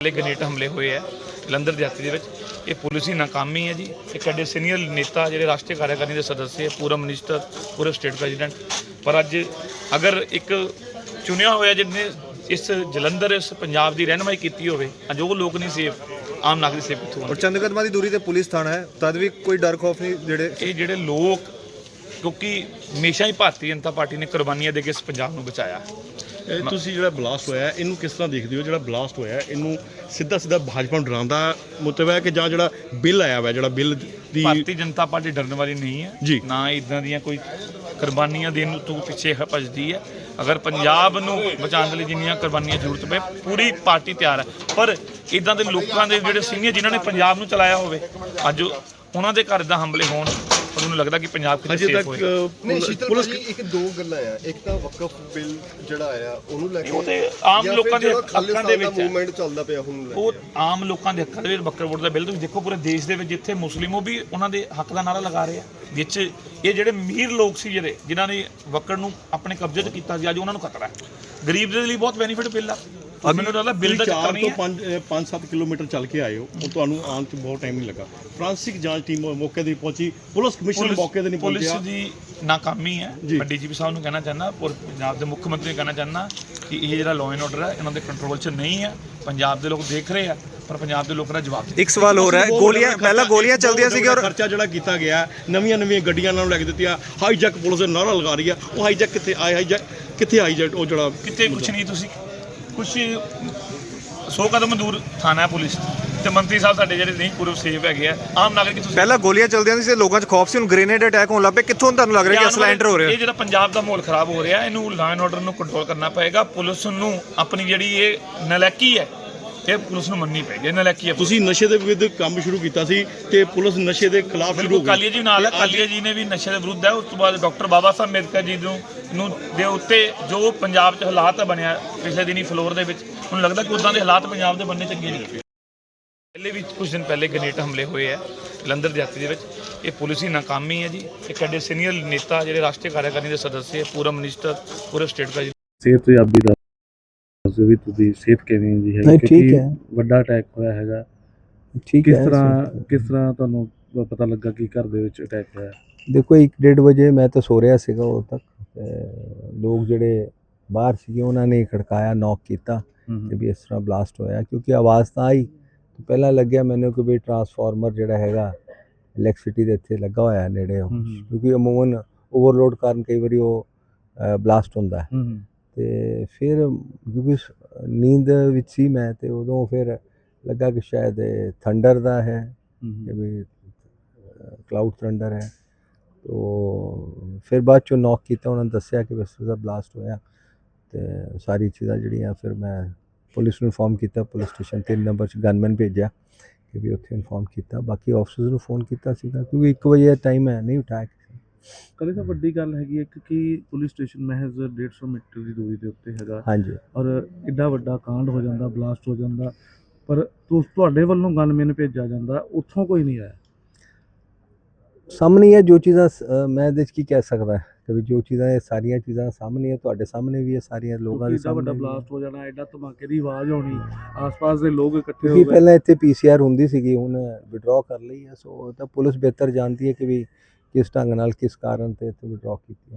ਪਹਿਲੇ ਗ੍ਰੇਨੇਡ ਹਮਲੇ ਹੋਏ ਆ ਜਲੰਧਰ ਦਿਹਾਤੀ ਦੇ ਵਿੱਚ। ਇਹ ਪੁਲਿਸ ਦੀ ਨਾਕਾਮੀ ਹੈ ਜੀ। ਇੱਕ ਸਾਡੇ ਸੀਨੀਅਰ ਨੇਤਾ ਜਿਹੜੇ ਰਾਸ਼ਟਰੀ ਕਾਰਜਕਾਰਨੀ ਦੇ ਸਦੱਸਿਆ ਪੂਰਾ ਮਿਨਿਸਟਰ ਪੂਰੇ ਸਟੇਟ ਪ੍ਰੈਜ਼ੀਡੈਂਟ। ਪਰ ਅੱਜ ਅਗਰ ਇੱਕ ਚੁਣਿਆ ਹੋਇਆ ਜਿਹਨੇ ਇਸ ਜਲੰਧਰ ਇਸ ਪੰਜਾਬ ਦੀ ਰਹਿਨਮਾਈ ਕੀਤੀ ਹੋਵੇ ਅੱਜ ਉਹ ਲੋਕ ਨਹੀਂ ਸੇਫ ਆਮ ਨਾਗਰਿਕ ਸੇਫ ਕਿੱਥੋਂ ਔਰ ਚੰਦ ਕਦਮਾਂ ਦੀ ਦੂਰੀ ਤੇ ਪੁਲਿਸ ਥਾਣਾ ਹੈ ਤਦ ਵੀ ਕੋਈ ਡਰ ਖੌਫ ਨਹੀਂ ਜਿਹੜੇ ਇਹ ਜਿਹੜੇ ਲੋਕ ਕਿਉਂਕਿ ਹਮੇਸ਼ਾ ਹੀ ਭਾਰਤੀ ਜਨਤਾ ਪਾਰਟੀ ਨੇ ਕੁਰਬਾਨੀਆਂ ਦੇ ਕੇ ਇਸ ਪੰਜਾਬ ਨੂੰ ਬਚਾਇਆ। ਇਹ ਤੁਸੀਂ ਜਿਹੜਾ ਬਲਾਸਟ ਹੋਇਆ ਇਹਨੂੰ ਕਿਸ ਤਰ੍ਹਾਂ ਦੇਖਦੇ ਹੋ? ਜਿਹੜਾ ਬਲਾਸਟ ਹੋਇਆ ਇਹਨੂੰ ਸਿੱਧਾ ਸਿੱਧਾ ਭਾਜਪਾ ਨੂੰ ਡਰਾਉਣ ਦਾ ਮਤਲਬ ਹੈ ਕਿ ਜਾਂ ਜਿਹੜਾ ਬਿੱਲ ਆਇਆ ਹੋਇਆ ਜਿਹੜਾ ਬਿੱਲ ਦੀ ਭਾਰਤੀ ਜਨਤਾ ਪਾਰਟੀ ਡਰਨ ਵਾਲੀ ਨਹੀਂ ਹੈ। ਜੀ। ਨਾ ਇਦਾਂ ਦੀਆਂ ਕੋਈ ਕੁਰਬਾਨੀਆਂ ਦੇਣ ਨੂੰ ਤੂੰ ਪਿੱਛੇ ਭੱਜਦੀ ਹੈ। ਅਗਰ ਪੰਜਾਬ ਨੂੰ ਬਚਾਉਣ ਦੇ ਲਈ ਜਿੰਨੀਆਂ ਕੁਰਬਾਨੀਆਂ ਜ਼ਰੂਰਤ ਪਏ ਪੂਰੀ ਪਾਰਟੀ ਤਿਆਰ ਹੈ। ਪਰ ਇਦਾਂ ਦੇ ਲੋਕਾਂ ਦੇ ਜਿਹੜੇ ਸੀਨੀਅਰ ਜਿਨ੍ਹਾਂ ਨੇ ਪੰਜਾਬ ਨੂੰ ਚਲਾਇਆ ਹੋਵੇ ਅੱਜ ਉਹਨਾਂ ਦੇ ਘਰ ਦਾ ਹਮਲੇ ਹੋਣ ਮੈਨੂੰ ਲੱਗਦਾ ਕਿ ਪੰਜਾਬ ਕਿਤੇ ਸੇਫ ਤੱਕ ਹੋਏ ਅ, ਨਹੀਂ ਸ਼ੀਤਲ ਪੁਲਿਸ ਇੱਕ ਦੋ ਗੱਲਾਂ ਆ ਇੱਕ ਤਾਂ ਵਕਫ ਬਿੱਲ ਜਿਹੜਾ ਆਇਆ ਉਹਨੂੰ ਲੈ ਕੇ ਉਹ ਤੇ ਆਮ ਲੋਕਾਂ ਦੇ ਹੱਕਾਂ ਦੇ ਵਿੱਚ। ਮੂਵਮੈਂਟ ਚੱਲਦਾ ਪਿਆ ਹੁਣ ਲੈ ਕੇ। ਉਹ ਆਮ ਲੋਕਾਂ ਦੇ ਹੱਕਾਂ ਦੇ ਵਿੱਚ ਬੱਕਰ ਵੋਟ ਦਾ ਬਿੱਲ ਤੁਸੀਂ ਦੇਖੋ ਪੂਰੇ ਦੇਸ਼ ਦੇ ਵਿੱਚ ਜਿੱਥੇ ਮੁਸਲਿਮ ਉਹ ਵੀ ਉਹਨਾਂ ਦੇ ਹੱਕ ਦਾ ਨਾਰਾ ਲਗਾ ਰਹੇ ਆ ਵਿੱਚ ਇਹ ਜਿਹੜੇ ਅਮੀਰ ਲੋਕ ਸੀ ਜਿਹੜੇ ਜਿਨ੍ਹਾਂ ਨੇ ਬੱਕਰ ਨੂੰ ਆਪਣੇ ਕਬਜ਼ੇ 'ਚ ਕੀਤਾ ਸੀ ਅੱਜ ਉਹਨਾਂ ਨੂੰ ਖਤਰਾ ਹੈ ਗਰੀਬ ਦੇ ਲਈ ਬਹੁਤ ਬੈਨੀਫਿਟ ਬਿੱਲ ਆ ਮੈਨੂੰ ਲੱਗਦਾ ਬਿੱਲ ਦਾ ਤੁਸੀਂ ਚੱਕਰ 4 ਨਹੀਂ ਤੋਂ ਹੈ। 5 5-7 ਕਿਲੋਮੀਟਰ ਚੱਲ ਕੇ ਆਏ ਹੋ। ਉਹ ਤੁਹਾਨੂੰ ਆਉਣ 'ਚ ਬਹੁਤ ਟਾਈਮ ਨਹੀਂ ਲੱਗਾ। ਫ੍ਰਾਂਸਿਕ ਜਾਂਚ ਟੀਮ ਮੌਕੇ ਤੇ ਪਹੁੰਚੀ। ਪੁਲਿਸ ਕਮਿਸ਼ਨਰ ਮੌਕੇ ਤੇ ਨਹੀਂ ਪੁਲਿਸ ਪਹੁੰਚਿਆ ਦੀ ਨਾਕਾਮੀ ਹੈ। ਜੀ। ਮੈਂ ਡੀਜੀਪੀ ਸਾਹਿਬ ਨੂੰ ਕਹਿਣਾ ਚਾਹੁੰਦਾ ਔਰ ਪੰਜਾਬ ਦੇ ਮੁੱਖ ਮੰਤਰੀ ਨੂੰ ਕਹਿਣਾ ਚਾਹੁੰਦਾ ਕਿ ਇਹ ਜਿਹੜਾ ਲਾਅ ਐਂਡ ਆਰਡਰ ਹੈ ਇਹਨਾਂ ਦੇ ਕੰਟਰੋਲ 'ਚ ਨਹੀਂ ਹੈ। ਪੰਜਾਬ ਦੇ ਲੋਕ ਦੇਖ ਰਹੇ ਆ ਪਰ ਪੰਜਾਬ ਦੇ ਲੋਕਾਂ ਦਾ ਜਵਾਬ ਇੱਕ ਸਵਾਲ ਹੋ ਰਿਹਾ ਹੈ ਗੋਲੀਆਂ ਪਹਿਲਾਂ ਗੋਲੀਆਂ ਚੱਲਦੀਆਂ ਸੀਗੀਆਂ ਔਰ ਖਰਚਾ ਜਿਹੜਾ ਕੀਤਾ ਗਿਆ ਨਵੀਆਂ ਨਵੀਆਂ ਗੱਡੀਆਂ ਨਾਲ ਲੈ ਕੇ ਦਿੱਤੀਆਂ। ਹਾਈਜੈਕ ਪੁਲਿਸ ਦੇ ਨਾਰਾ ਲਗਾ ਰਹੀ ਆ ਉਹ ਹਾਈਜੈਕ ਕਿੱਥੇ ਆਏ ਹਾਈਜੈਕ ਕਿੱਥੇ ਹਾਈਜੈਕ ਉਹ ਜਿਹੜਾ ਕਿਤੇ ਕੁਛ ਨਹੀਂ ਤੁਸੀਂ ਕੁਛ ਸੌ ਕਦਮ ਦੂਰ ਥਾਣਾ ਹੈ ਪੁਲਿਸ ਤੇ। ਮੰਤਰੀ ਸਾਹਿਬ ਸਾਡੇ ਜਿਹੜੇ ਨਹੀਂ ਪੂਰੇ ਸੇਫ ਹੈਗੇ ਆ ਆਮ ਨਾਗਰਿਕ ਤੁਸੀਂ ਪਹਿਲਾਂ ਗੋਲੀਆਂ ਚੱਲਦੀਆਂ ਸੀ ਲੋਕਾਂ 'ਚ ਖੌਫ ਸੀ ਹੁਣ ਗ੍ਰੇਨੇਡ ਅਟੈਕ ਹੋਣ ਲੱਗ ਪਏ। ਕਿੱਥੋਂ ਤੁਹਾਨੂੰ ਲੱਗ ਰਿਹਾ ਕਿ ਅਸਲਾ ਐਂਟਰ ਹੋ ਰਿਹਾ? ਇਹ ਜਿਹੜਾ ਪੰਜਾਬ ਦਾ ਮਾਹੌਲ ਖਰਾਬ ਹੋ ਰਿਹਾ ਇਹਨੂੰ ਲਾਅ ਐਂਡ ਆਰਡਰ ਨੂੰ ਕੰਟਰੋਲ ਕਰਨਾ ਪਏਗਾ। ਪੁਲਿਸ ਨੂੰ ਆਪਣੀ ਜਿਹੜੀ ਇਹ ਨਲਾਇਕੀ ਹੈ ਇਹ ਪੁਲਿਸ ਨੂੰ ਮੰਨਣੀ ਪਏਗੀ? ਇਹ ਨਲਾਇਕੀ ਹੈ ਤੁਸੀਂ ਨਸ਼ੇ ਦੇ ਵਿਰੁੱਧ ਕੰਮ ਸ਼ੁਰੂ ਕੀਤਾ ਸੀ ਤੇ ਪੁਲਿਸ ਨਸ਼ੇ ਦੇ ਖਿਲਾਫ ਸ਼ੁਰੂ ਹੋ ਬਿਲਕੁਲ ਗਈ। ਕਾਲੀਆ ਜੀ ਨਾਲ ਹੈ। ਕਾਲੀਆ ਜੀ ਨੇ ਵੀ ਨਸ਼ੇ ਦੇ ਵਿਰੁੱਧ ਹੈ। ਉਸ ਤੋਂ ਬਾਅਦ ਡਾਕਟਰ ਬਾਬਾ ਸਾਹਿਬ ਅੰਬੇਦਕਰ ਜੀ ਨੂੰ ਨੂੰ ਦੇ ਉੱਤੇ ਜੋ ਪੰਜਾਬ 'ਚ ਹਾਲਾਤ ਬਣਿਆ ਪਿਛਲੇ ਦਿਨੀ ਫਲੋਰ ਦੇ ਵਿੱਚ ਮੈਨੂੰ ਲੱਗਦਾ ਕਿ ਉਦਾਂ ਦੇ ਹਾਲਾਤ ਪੰਜਾਬ ਦੇ ਬੰਨੇ ਚੰਗੇ ਨਹੀਂ ਪਹਿਲੇ ਵੀ ਕੁਝ ਦਿਨ ਪਹਿਲੇ ਗ੍ਰੇਨੇਡ ਹਮਲੇ ਹੋਏ ਆ ਜਲੰਧਰ ਦਿਹਾਤੀ ਦੇ ਵਿੱਚ। ਇਹ ਪੁਲਿਸ ਦੀ ਨਾਕਾਮੀ ਹੈ ਜੀ। ਇੱਕ ਸਾਡੇ ਸੀਨੀਅਰ ਨੇਤਾ ਜਿਹੜੇ ਰਾਸ਼ਟਰੀ ਕਾਰਜਕਾਰਨੀ ਦੇ ਸਦੱਸਿਆ ਪੂਰਾ ਮਿਨਿਸਟਰ ਪੂਰੇ ਸਟੇਟ ਪ੍ਰੈਜ਼ੀਡੈਂਟ ਸਿਹਤ ਪੰਜਾਬੀ ਦਾ ਦੱਸੋ ਵੀ ਤੁਸੀਂ ਸਿਹਤ ਕਿਵੇਂ ਦੀ ਹੈ ਨਹੀਂ, ਠੀਕ ਹੈ। ਵੱਡਾ ਅਟੈਕ ਹੋਇਆ ਹੈਗਾ। ਠੀਕ ਕਿਸ ਹੈ ਤਰ੍ਹਾਂ ਕਿਸ ਤਰ੍ਹਾਂ ਤੁਹਾਨੂੰ ਪ- ਪਤਾ ਲੱਗਾ ਕਿ ਘਰ ਦੇ ਵਿੱਚ ਅਟੈਕ ਹੋਇਆ? ਦੇਖੋ 1:30 ਵਜੇ ਮੈਂ ਤਾਂ ਸੋ ਰਿਹਾ ਸੀਗਾ ਉਦੋਂ ਤੱਕ। ਤੇ ਲੋਕ ਜਿਹੜੇ ਬਾਹਰ ਸੀਗੇ ਉਹਨਾਂ ਨੇ ਖੜਕਾਇਆ ਨੌਕ ਕੀਤਾ ਕਿ ਵੀ ਇਸ ਤਰ੍ਹਾਂ ਬਲਾਸਟ ਹੋਇਆ ਕਿਉਂਕਿ ਆਵਾਜ਼ ਤਾਂ ਆਈ। ਤੇ ਪਹਿਲਾਂ ਲੱਗਿਆ ਮੈਨੂੰ ਕਿ ਵੀ ਟਰਾਂਸਫਾਰਮਰ ਜਿਹੜਾ ਹੈਗਾ ਇਲੈਕਟ੍ਰਿਸਿਟੀ ਦੇ ਇੱਥੇ ਲੱਗਾ ਹੋਇਆ ਨੇੜੇ ਉਹ। ਕਿਉਂਕਿ ਅਮੂਮਨ ਓਵਰਲੋਡ ਕਾਰਨ ਕਈ ਵਾਰੀ ਉਹ ਬਲਾਸਟ ਹੁੰਦਾ ਹੂੰ। ਤੇ ਫਿਰ ਕਿਉਂਕਿ ਨੀਂਦ ਵਿੱਚ ਸੀ ਮੈਂ ਤੇ ਉਦੋਂ ਫਿਰ ਲੱਗਾ ਕਿ ਸ਼ਾਇਦ ਥੰਡਰ ਦਾ ਹੈ ਕਿ ਵੀ ਕਲਾਊਡ ਥੰਡਰ ਹੈ। ਤੋ ਫਿਰ ਬਾਅਦ ਚੋਂ ਨੌਕ ਕੀਤਾ ਉਹਨਾਂ ਨੇ ਦੱਸਿਆ ਕਿ ਵੈਸੇ ਦਾ ਬਲਾਸਟ ਹੋਇਆ ਤੇ ਸਾਰੀ ਚੀਜ਼ਾਂ ਜਿਹੜੀਆਂ ਫਿਰ ਮੈਂ ਪੁਲਿਸ ਨੂੰ ਇਨਫੋਰਮ ਕੀਤਾ ਪੁਲਿਸ ਸਟੇਸ਼ਨ 3 ਨੰਬਰ 'ਚ ਗਨਮੈਨ ਭੇਜਿਆ ਕਿ ਵੀ ਉੱਥੇ ਇਨਫੋਰਮ ਕੀਤਾ। ਬਾਕੀ ਆਫਿਸਰਸ ਨੂੰ ਫੋਨ ਕੀਤਾ ਸੀਗਾ ਕਿਉਂਕਿ 1 ਵਜੇ ਦਾ ਟਾਈਮ ਹੈ ਨਹੀਂ ਉਠਾਇਆ। ਕਦੇ ਤਾਂ ਵੱਡੀ ਗੱਲ ਹੈਗੀ ਹੈ ਕਿ ਪੁਲਿਸ ਸਟੇਸ਼ਨ ਮਹਿਜ਼ 150 ਮੀਟਰ ਦੀ ਦੂਰੀ ਦੇ ਉੱਤੇ ਹੈਗਾ। ਹਾਂਜੀ। ਔਰ ਐਡਾ ਵੱਡਾ ਕਾਂਡ ਹੋ ਜਾਂਦਾ ਬਲਾਸਟ ਹੋ ਜਾਂਦਾ ਪਰ ਤੁਸ ਤੁਹਾਡੇ ਵੱਲੋਂ ਗਨਮੈਨ ਭੇਜਿਆ ਜਾਂਦਾ ਉੱਥੋਂ ਕੋਈ ਨਹੀਂ ਆਇਆ। ਸਾਹਮਣੇ ਹੀ ਜੋ ਚੀਜ਼ਾਂ ਸ- ਅ, ਮੈਂ ਇਹਦੇ 'ਚ ਕੀ ਕਹਿ ਸਕਦਾ ਕਿ ਵੀ ਜੋ ਚੀਜ਼ਾਂ ਇਹ ਸਾਰੀਆਂ ਚੀਜ਼ਾਂ ਸਾਹਮਣੇ ਹੈ ਤੁਹਾਡੇ ਸਾਹਮਣੇ ਵੀ ਹੈ ਸਾਰੀਆਂ ਲੋਕਾਂ ਦੇ ਐਡਾ ਵੱਡਾ ਸਾਹਮਣੇ ਵੀ ਹੈ। ਬਲਾਸਟ ਹੋ। ਜਾਣਾ ਐਡਾ ਧਮਾਕੇ ਦੀ ਆਵਾਜ਼ ਆਉਣੀ ਆਸ-ਪਾਸ ਦੇ ਲੋਕ ਇਕੱਠੇ ਹੋ ਕਿਉਂਕਿ ਗਏ ਪਹਿਲਾਂ ਇੱਥੇ ਪੀਸੀਆਰ ਹੁੰਦੀ ਸੀਗੀ ਹੁਣ ਵਿਡਰਾਅ ਕਰ ਲਈ ਹੈ ਸੋ ਉਹ ਤਾਂ ਪੁਲਿਸ ਬਿਹਤਰ ਜਾਣਦੀ ਹੈ ਕਿ ਵੀ ਕਿਸ ਢੰਗ ਨਾਲ ਕਿਸ ਕਾਰਨ ਤੇ ਇੱਥੇ ਵਿਡਰਾਅ ਕੀਤੀ